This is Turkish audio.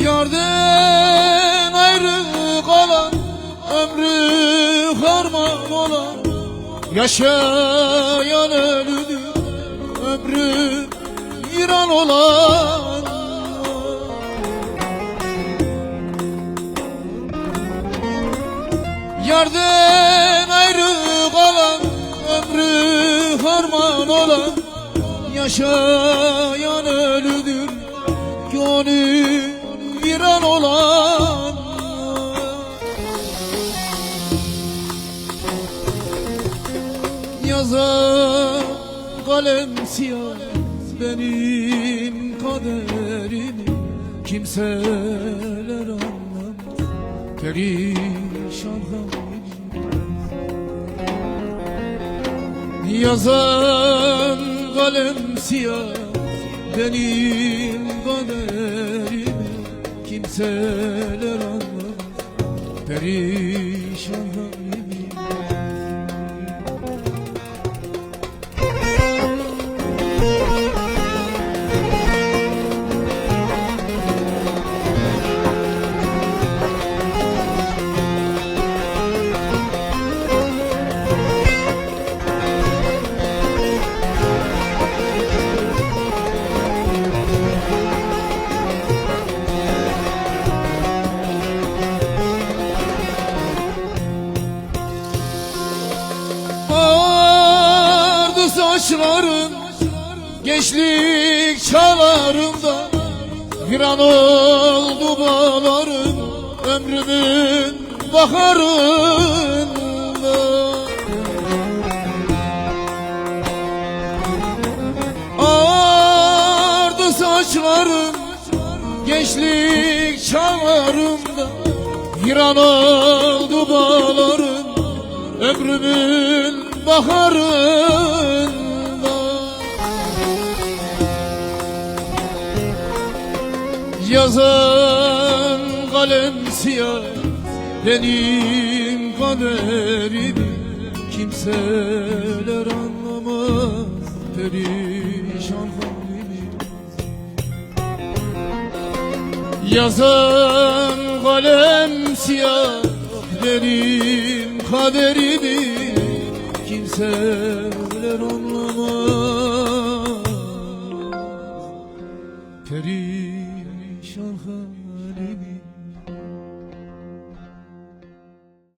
Yardan ayrı kalan ömrü harman olan. Yaşayan ölüdür ömrü viran olan. Yardan ayrı kalan ömrü harman olan. Yaşayan ölüdür gönül Yazan kalem siyah benim kaderimi Kimseler anlamaz perişan halimi Yazan kalem siyah benim kaderimi Kimseler anlamaz perişan halimi Saçların gençlik çağlarımda Bir an oldu bağlarım ömrümün baharında. Ağardı saçlarım gençlik çağlarımda Bir an oldu bağlarım ömrümün baharında Yazan kalem siyah benim kaderim Kimseler anlamaz perişan halimi Yazan kalem siyah benim kaderim Kimseler anlamaz perişan 伤痕和黎。